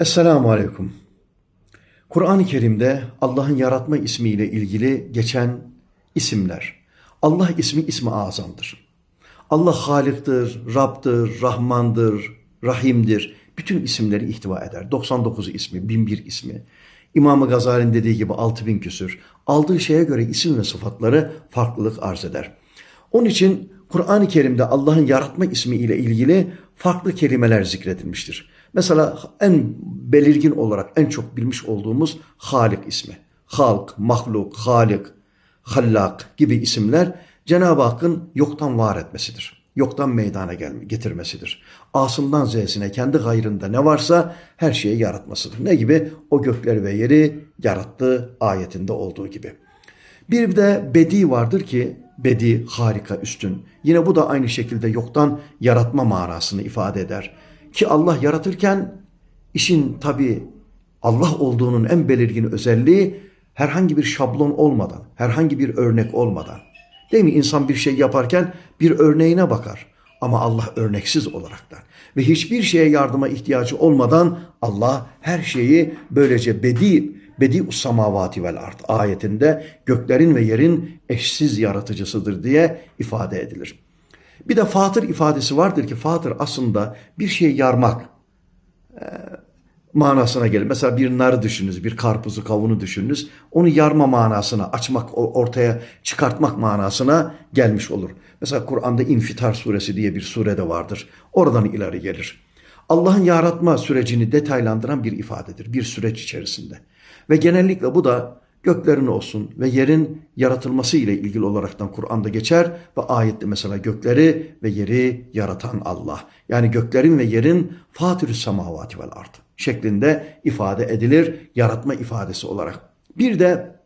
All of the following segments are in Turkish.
Esselamu Aleyküm. Kur'an-ı Kerim'de Allah'ın yaratma ismiyle ilgili geçen isimler. Allah ismi ismi azamdır. Allah Halik'tir, Rab'dır, Rahmandır, Rahim'dir. Bütün isimleri ihtiva eder. 99 ismi, 1001 ismi. İmam-ı Gazali'nin dediği gibi 6000 küsür. Aldığı şeye göre isim ve sıfatları farklılık arz eder. Onun için Kur'an-ı Kerim'de Allah'ın yaratma ismi ile ilgili farklı kelimeler zikredilmiştir. Mesela en belirgin olarak en çok bilmiş olduğumuz Halik ismi. Halk, mahluk, halik, hallak gibi isimler Cenab-ı Hakk'ın yoktan var etmesidir. Yoktan meydana gelme, getirmesidir. Asından z'sine kendi gayrında ne varsa her şeyi yaratmasıdır. Ne gibi? O gökleri ve yeri yarattı ayetinde olduğu gibi. Bir de bedi vardır ki bedi harika üstün. Yine bu da aynı şekilde yoktan yaratma manasını ifade eder. Ki Allah yaratırken işin tabi Allah olduğunun en belirgin özelliği herhangi bir şablon olmadan, herhangi bir örnek olmadan. Değil mi? İnsan bir şey yaparken bir örneğine bakar. Ama Allah örneksiz olaraktan ve hiçbir şeye yardıma ihtiyacı olmadan Allah her şeyi böylece bedi bedi samavati vel art ayetinde göklerin ve yerin eşsiz yaratıcısıdır diye ifade edilir. Bir de fatır ifadesi vardır ki fatır aslında bir şeyi yarmak e, manasına gelir. Mesela bir narı düşününüz, bir karpuzu, kavunu düşününüz. Onu yarma manasına, açmak, ortaya çıkartmak manasına gelmiş olur. Mesela Kur'an'da İnfitar suresi diye bir surede vardır. Oradan ileri gelir. Allah'ın yaratma sürecini detaylandıran bir ifadedir. Bir süreç içerisinde. Ve genellikle bu da göklerin olsun ve yerin yaratılması ile ilgili olaraktan Kur'an'da geçer ve ayette mesela gökleri ve yeri yaratan Allah. Yani göklerin ve yerin fatürü semavati vel ard şeklinde ifade edilir yaratma ifadesi olarak. Bir de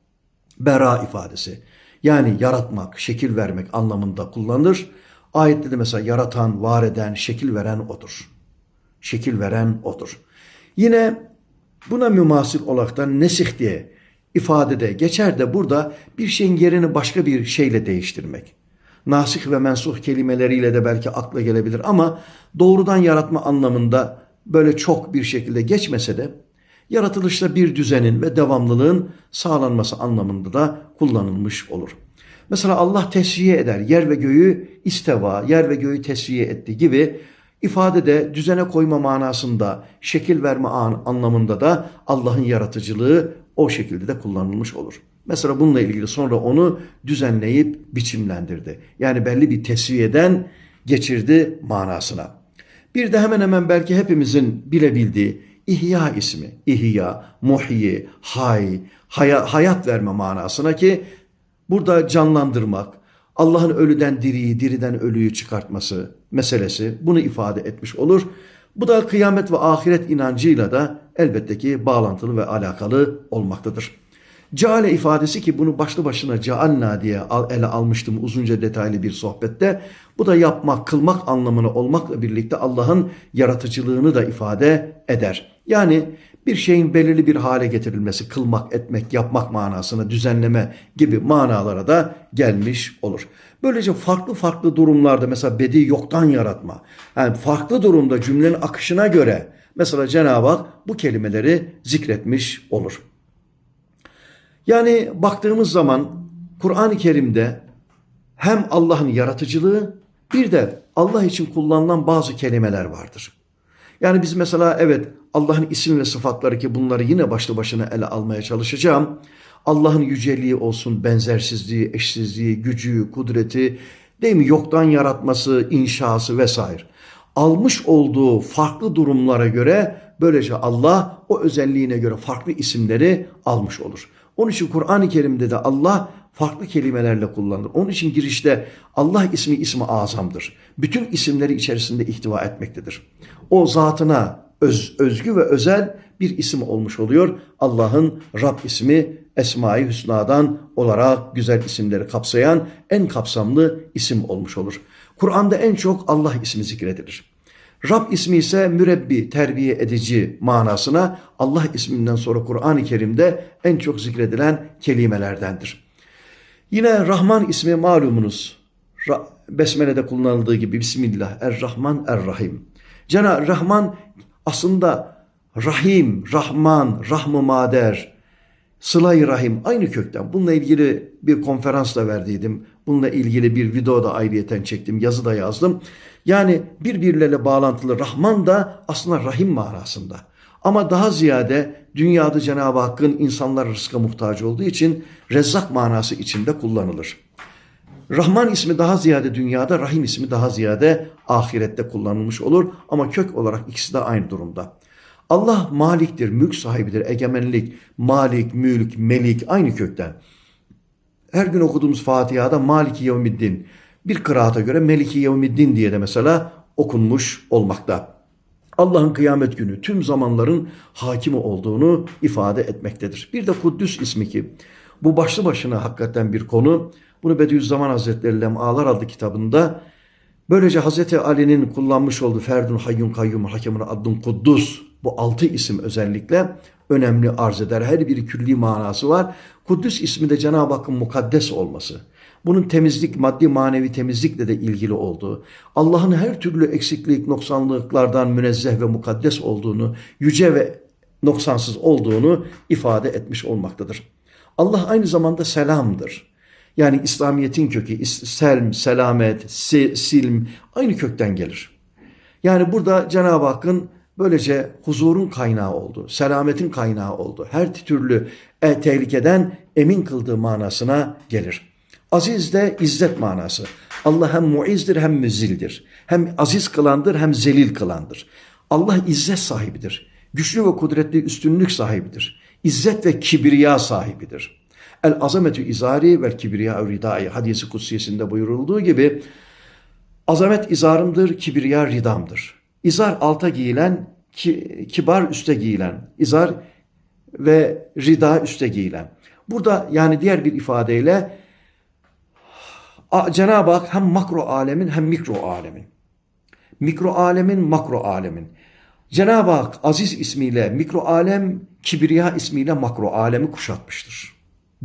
bera ifadesi. Yani yaratmak, şekil vermek anlamında kullanılır. Ayette de mesela yaratan, var eden, şekil veren odur. Şekil veren odur. Yine buna mümasir olaraktan nesih diye ifadede geçer de burada bir şeyin yerini başka bir şeyle değiştirmek. Nasih ve mensuh kelimeleriyle de belki akla gelebilir ama doğrudan yaratma anlamında böyle çok bir şekilde geçmese de yaratılışta bir düzenin ve devamlılığın sağlanması anlamında da kullanılmış olur. Mesela Allah tesviye eder. Yer ve göğü isteva, yer ve göğü tesviye etti gibi ifadede düzene koyma manasında, şekil verme anlamında da Allah'ın yaratıcılığı o şekilde de kullanılmış olur. Mesela bununla ilgili sonra onu düzenleyip biçimlendirdi. Yani belli bir tesviyeden geçirdi manasına. Bir de hemen hemen belki hepimizin bilebildiği İhya ismi. İhya, muhyi, hay, hayat verme manasına ki burada canlandırmak, Allah'ın ölüden diriyi, diriden ölüyü çıkartması meselesi bunu ifade etmiş olur. Bu da kıyamet ve ahiret inancıyla da elbette ki bağlantılı ve alakalı olmaktadır. Ceale ifadesi ki bunu başlı başına cealna diye ele almıştım uzunca detaylı bir sohbette. Bu da yapmak, kılmak anlamını olmakla birlikte Allah'ın yaratıcılığını da ifade eder. Yani bir şeyin belirli bir hale getirilmesi, kılmak, etmek, yapmak manasına, düzenleme gibi manalara da gelmiş olur. Böylece farklı farklı durumlarda mesela bedi yoktan yaratma. Yani farklı durumda cümlenin akışına göre mesela Cenab-ı Hak bu kelimeleri zikretmiş olur. Yani baktığımız zaman Kur'an-ı Kerim'de hem Allah'ın yaratıcılığı bir de Allah için kullanılan bazı kelimeler vardır. Yani biz mesela evet Allah'ın isim ve sıfatları ki bunları yine başlı başına ele almaya çalışacağım. Allah'ın yüceliği olsun, benzersizliği, eşsizliği, gücü, kudreti, değil mi? Yoktan yaratması, inşası vesaire. Almış olduğu farklı durumlara göre böylece Allah o özelliğine göre farklı isimleri almış olur. Onun için Kur'an-ı Kerim'de de Allah farklı kelimelerle kullanılır. Onun için girişte Allah ismi ismi azamdır. Bütün isimleri içerisinde ihtiva etmektedir. O zatına öz, özgü ve özel bir isim olmuş oluyor. Allah'ın Rab ismi Esma-i Hüsna'dan olarak güzel isimleri kapsayan en kapsamlı isim olmuş olur. Kur'an'da en çok Allah ismi zikredilir. Rab ismi ise mürebbi, terbiye edici manasına Allah isminden sonra Kur'an-ı Kerim'de en çok zikredilen kelimelerdendir. Yine Rahman ismi malumunuz. Besmele'de kullanıldığı gibi Bismillah, Er-Rahman, Er-Rahim. Cenab-ı Rahman aslında Rahim, Rahman, Rahm-ı Mader, Sıla-i Rahim aynı kökten. Bununla ilgili bir konferans da verdiydim. Bununla ilgili bir video da ayrıyeten çektim. Yazı da yazdım. Yani birbirleriyle bağlantılı Rahman da aslında Rahim manasında. Ama daha ziyade dünyada Cenab-ı Hakk'ın insanlar rızka muhtaç olduğu için Rezzak manası içinde kullanılır. Rahman ismi daha ziyade dünyada, Rahim ismi daha ziyade ahirette kullanılmış olur. Ama kök olarak ikisi de aynı durumda. Allah maliktir, mülk sahibidir, egemenlik, malik, mülk, melik aynı kökten. Her gün okuduğumuz Fatiha'da Maliki Yevmiddin, bir kıraata göre Meliki Yevmiddin diye de mesela okunmuş olmakta. Allah'ın kıyamet günü tüm zamanların hakimi olduğunu ifade etmektedir. Bir de Kuddüs ismi ki bu başlı başına hakikaten bir konu. Bunu Bediüzzaman Hazretleri Lem'alar adlı kitabında böylece Hazreti Ali'nin kullanmış olduğu Ferdun Hayyun Kayyum Hakemun Addun Kuddus bu altı isim özellikle önemli arz eder. Her biri külli manası var. Kuddüs ismi de Cenab-ı Hakk'ın mukaddes olması. Bunun temizlik, maddi manevi temizlikle de ilgili olduğu, Allah'ın her türlü eksiklik, noksanlıklardan münezzeh ve mukaddes olduğunu, yüce ve noksansız olduğunu ifade etmiş olmaktadır. Allah aynı zamanda selamdır. Yani İslamiyet'in kökü selm, selamet, silm aynı kökten gelir. Yani burada Cenab-ı Hakk'ın böylece huzurun kaynağı oldu, selametin kaynağı oldu. Her türlü e, tehlikeden emin kıldığı manasına gelir. Aziz de izzet manası. Allah hem muizdir hem müzildir. Hem aziz kılandır hem zelil kılandır. Allah izzet sahibidir. Güçlü ve kudretli üstünlük sahibidir. İzzet ve kibriya sahibidir. El azametü izari ve kibriya ridai hadisi kutsiyesinde buyurulduğu gibi azamet izarımdır, kibriya ridamdır. İzar alta giyilen, ki, kibar üste giyilen. İzar ve rida üste giyilen. Burada yani diğer bir ifadeyle Cenab-ı Hak hem makro alemin hem mikro alemin. Mikro alemin, makro alemin. Cenab-ı Hak aziz ismiyle mikro alem, kibriya ismiyle makro alemi kuşatmıştır.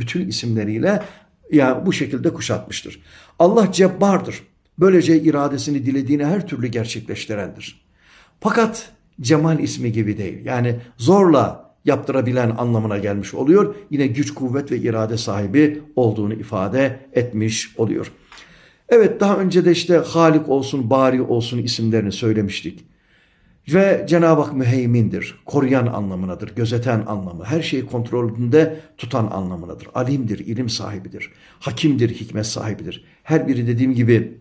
Bütün isimleriyle yani bu şekilde kuşatmıştır. Allah cebbardır. Böylece iradesini dilediğini her türlü gerçekleştirendir. Fakat cemal ismi gibi değil. Yani zorla yaptırabilen anlamına gelmiş oluyor. Yine güç, kuvvet ve irade sahibi olduğunu ifade etmiş oluyor. Evet daha önce de işte Halik olsun, Bari olsun isimlerini söylemiştik. Ve Cenab-ı Hak müheymindir, koruyan anlamınadır, gözeten anlamı, her şeyi kontrolünde tutan anlamınadır. Alimdir, ilim sahibidir, hakimdir, hikmet sahibidir. Her biri dediğim gibi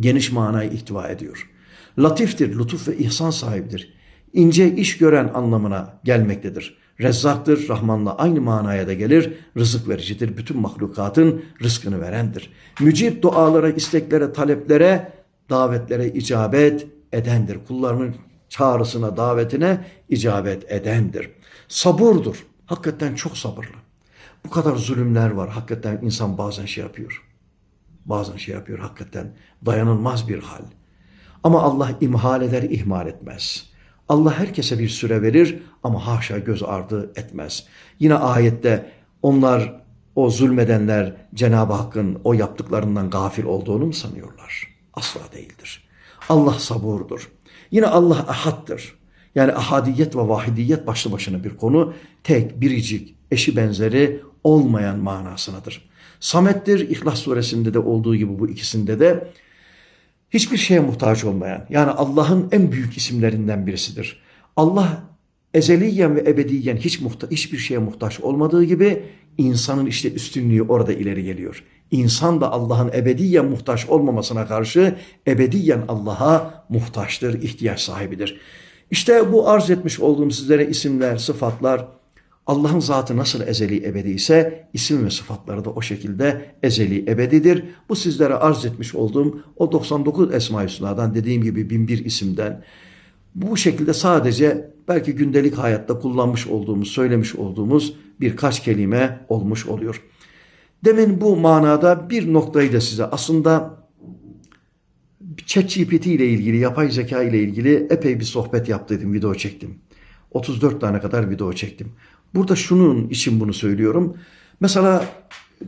geniş manayı ihtiva ediyor. Latiftir, lütuf ve ihsan sahibidir. İnce iş gören anlamına gelmektedir. Rezzaktır, Rahman'la aynı manaya da gelir, rızık vericidir, bütün mahlukatın rızkını verendir. Mücib dualara, isteklere, taleplere, davetlere icabet edendir. Kullarının çağrısına, davetine icabet edendir. Saburdur. Hakikaten çok sabırlı. Bu kadar zulümler var. Hakikaten insan bazen şey yapıyor. Bazen şey yapıyor. Hakikaten dayanılmaz bir hal. Ama Allah imhal eder, ihmal etmez. Allah herkese bir süre verir ama haşa göz ardı etmez. Yine ayette onlar o zulmedenler Cenab-ı Hakk'ın o yaptıklarından gafil olduğunu mu sanıyorlar? Asla değildir. Allah saburdur. Yine Allah ahattır. Yani ahadiyet ve vahidiyet başlı başına bir konu. Tek, biricik, eşi benzeri olmayan manasınadır. Samettir, İhlas suresinde de olduğu gibi bu ikisinde de hiçbir şeye muhtaç olmayan, yani Allah'ın en büyük isimlerinden birisidir. Allah ezeliyen ve ebediyen hiç muhta hiçbir şeye muhtaç olmadığı gibi insanın işte üstünlüğü orada ileri geliyor. İnsan da Allah'ın ebediyen muhtaç olmamasına karşı ebediyen Allah'a muhtaçtır, ihtiyaç sahibidir. İşte bu arz etmiş olduğum sizlere isimler, sıfatlar, Allah'ın zatı nasıl ezeli ebedi ise isim ve sıfatları da o şekilde ezeli ebedidir. Bu sizlere arz etmiş olduğum o 99 Esma-i dediğim gibi bin bir isimden bu şekilde sadece belki gündelik hayatta kullanmış olduğumuz, söylemiş olduğumuz birkaç kelime olmuş oluyor. Demin bu manada bir noktayı da size aslında ChatGPT ile ilgili, yapay zeka ile ilgili epey bir sohbet yaptıydım, video çektim. 34 tane kadar video çektim. Burada şunun için bunu söylüyorum. Mesela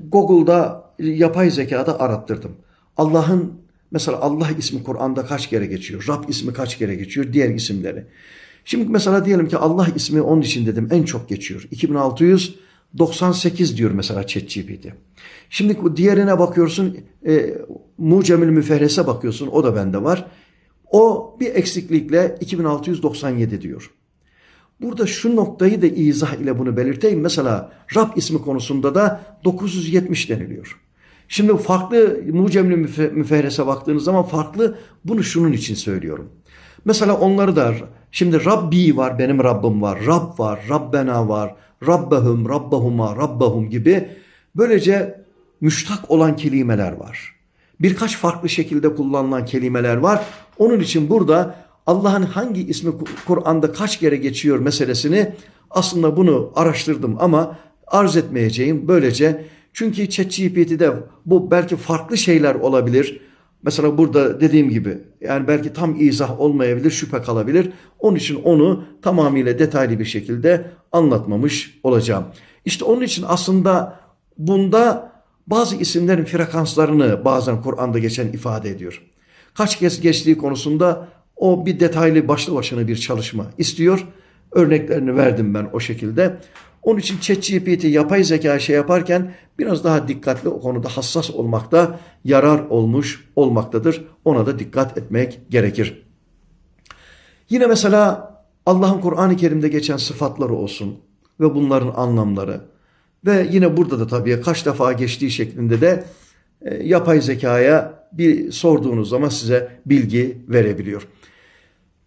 Google'da yapay zekada arattırdım. Allah'ın mesela Allah ismi Kur'an'da kaç kere geçiyor? Rab ismi kaç kere geçiyor? Diğer isimleri. Şimdi mesela diyelim ki Allah ismi onun için dedim en çok geçiyor. 2698 diyor mesela ChatGPT. Şimdi diğerine bakıyorsun e, Mucemül Müferres'e bakıyorsun o da bende var. O bir eksiklikle 2697 diyor. Burada şu noktayı da izah ile bunu belirteyim. Mesela Rab ismi konusunda da 970 deniliyor. Şimdi farklı Mucemli Müferres'e baktığınız zaman farklı bunu şunun için söylüyorum. Mesela onları da şimdi Rabbi var benim Rabbim var. Rab var, Rabbena var, Rabbehum, Rabbahuma, Rabbahum gibi böylece müştak olan kelimeler var. Birkaç farklı şekilde kullanılan kelimeler var. Onun için burada Allah'ın hangi ismi Kur'an'da kaç kere geçiyor meselesini aslında bunu araştırdım ama arz etmeyeceğim. Böylece çünkü ChatGPT'de bu belki farklı şeyler olabilir. Mesela burada dediğim gibi yani belki tam izah olmayabilir, şüphe kalabilir. Onun için onu tamamıyla detaylı bir şekilde anlatmamış olacağım. İşte onun için aslında bunda bazı isimlerin frekanslarını bazen Kur'an'da geçen ifade ediyor. Kaç kez geçtiği konusunda o bir detaylı başlı başına bir çalışma istiyor. Örneklerini verdim ben o şekilde. Onun için ChatGPT yapay zeka şey yaparken biraz daha dikkatli o konuda hassas olmakta yarar olmuş olmaktadır. Ona da dikkat etmek gerekir. Yine mesela Allah'ın Kur'an-ı Kerim'de geçen sıfatları olsun ve bunların anlamları ve yine burada da tabii kaç defa geçtiği şeklinde de e, yapay zekaya bir sorduğunuz zaman size bilgi verebiliyor.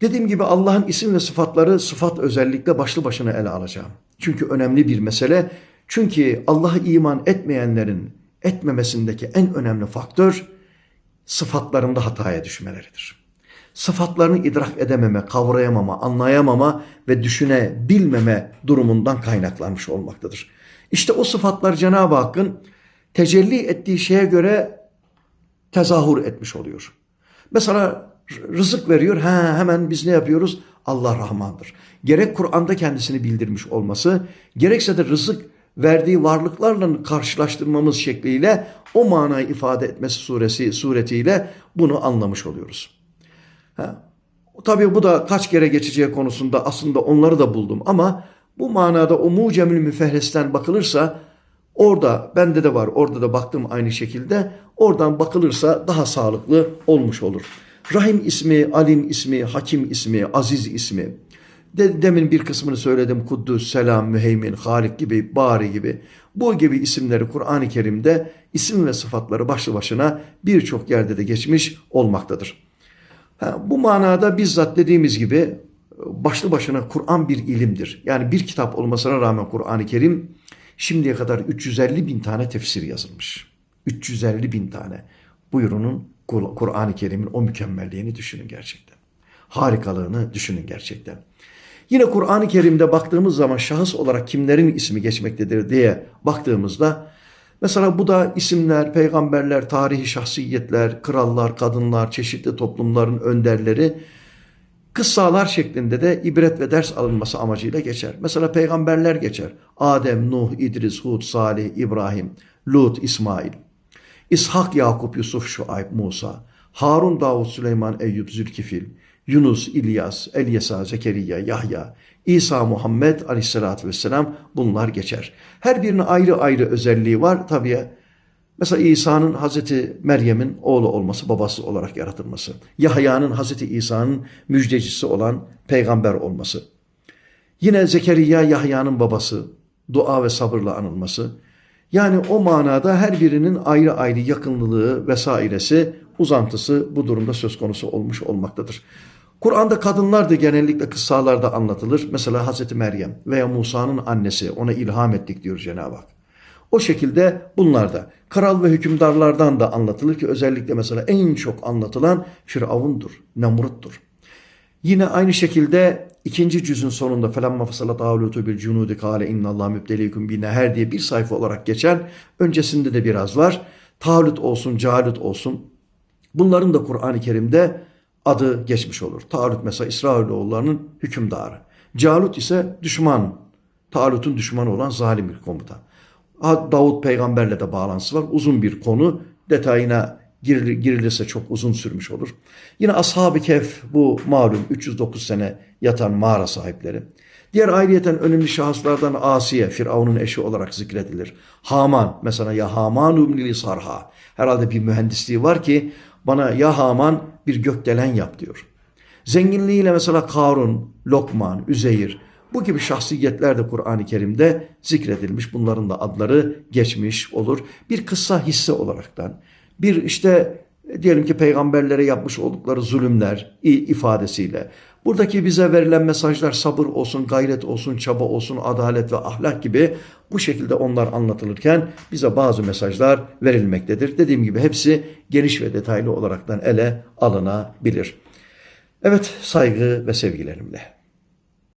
Dediğim gibi Allah'ın isim ve sıfatları sıfat özellikle başlı başına ele alacağım. Çünkü önemli bir mesele. Çünkü Allah'a iman etmeyenlerin etmemesindeki en önemli faktör sıfatlarında hataya düşmeleridir. Sıfatlarını idrak edememe, kavrayamama, anlayamama ve düşünebilmeme durumundan kaynaklanmış olmaktadır. İşte o sıfatlar Cenab-ı Hakk'ın tecelli ettiği şeye göre tezahür etmiş oluyor. Mesela rızık veriyor. Ha, hemen biz ne yapıyoruz? Allah Rahmandır. Gerek Kur'an'da kendisini bildirmiş olması, gerekse de rızık verdiği varlıklarla karşılaştırmamız şekliyle o manayı ifade etmesi suresi suretiyle bunu anlamış oluyoruz. Ha. Tabii bu da kaç kere geçeceği konusunda aslında onları da buldum ama bu manada o mucemül müfehresten bakılırsa orada bende de var orada da baktım aynı şekilde oradan bakılırsa daha sağlıklı olmuş olur. Rahim ismi, Alim ismi, Hakim ismi, Aziz ismi. De, demin bir kısmını söyledim. Kuddüs, Selam, Müheymin, Halik gibi, Bari gibi. Bu gibi isimleri Kur'an-ı Kerim'de isim ve sıfatları başlı başına birçok yerde de geçmiş olmaktadır. Ha, bu manada bizzat dediğimiz gibi başlı başına Kur'an bir ilimdir. Yani bir kitap olmasına rağmen Kur'an-ı Kerim şimdiye kadar 350 bin tane tefsir yazılmış. 350 bin tane. Buyurunun Kur'an-ı Kerim'in o mükemmelliğini düşünün gerçekten. Harikalığını düşünün gerçekten. Yine Kur'an-ı Kerim'de baktığımız zaman şahıs olarak kimlerin ismi geçmektedir diye baktığımızda mesela bu da isimler, peygamberler, tarihi şahsiyetler, krallar, kadınlar, çeşitli toplumların önderleri kıssalar şeklinde de ibret ve ders alınması amacıyla geçer. Mesela peygamberler geçer. Adem, Nuh, İdris, Hud, Salih, İbrahim, Lut, İsmail. İshak, Yakup, Yusuf, Şuayb, Musa, Harun, Davud, Süleyman, Eyüp, Zülkifil, Yunus, İlyas, Elyesa, Zekeriya, Yahya, İsa, Muhammed aleyhissalatü vesselam bunlar geçer. Her birinin ayrı ayrı özelliği var. Tabii mesela İsa'nın Hazreti Meryem'in oğlu olması, babası olarak yaratılması. Yahya'nın Hazreti İsa'nın müjdecisi olan peygamber olması. Yine Zekeriya Yahya'nın babası, dua ve sabırla anılması. Yani o manada her birinin ayrı ayrı yakınlığı vesairesi, uzantısı bu durumda söz konusu olmuş olmaktadır. Kur'an'da kadınlar da genellikle kıssalarda anlatılır. Mesela Hazreti Meryem veya Musa'nın annesi ona ilham ettik diyor Cenab-ı Hak. O şekilde bunlar da kral ve hükümdarlardan da anlatılır ki özellikle mesela en çok anlatılan Firavun'dur, Nemrut'tur. Yine aynı şekilde ikinci cüzün sonunda felemma fasalat avlutu bil cunudi kâle innallâh mübdelîküm bi neher diye bir sayfa olarak geçen öncesinde de biraz var. Talut olsun, Calut olsun. Bunların da Kur'an-ı Kerim'de adı geçmiş olur. Talut mesela İsrailoğullarının hükümdarı. Calut ise düşman. Talut'un düşmanı olan zalim bir komutan. Davut peygamberle de bağlantısı var. Uzun bir konu detayına giril- girilirse çok uzun sürmüş olur. Yine Ashab-ı Kehf bu malum 309 sene yatan mağara sahipleri. Diğer ayrıyeten önemli şahıslardan Asiye, Firavun'un eşi olarak zikredilir. Haman, mesela ya Haman ibnili sarha. Herhalde bir mühendisliği var ki bana ya Haman bir gökdelen yap diyor. Zenginliğiyle mesela Karun, Lokman, Üzeyir bu gibi şahsiyetler de Kur'an-ı Kerim'de zikredilmiş. Bunların da adları geçmiş olur. Bir kıssa hisse olaraktan bir işte diyelim ki peygamberlere yapmış oldukları zulümler ifadesiyle buradaki bize verilen mesajlar sabır olsun, gayret olsun, çaba olsun, adalet ve ahlak gibi bu şekilde onlar anlatılırken bize bazı mesajlar verilmektedir. Dediğim gibi hepsi geniş ve detaylı olaraktan ele alınabilir. Evet saygı ve sevgilerimle.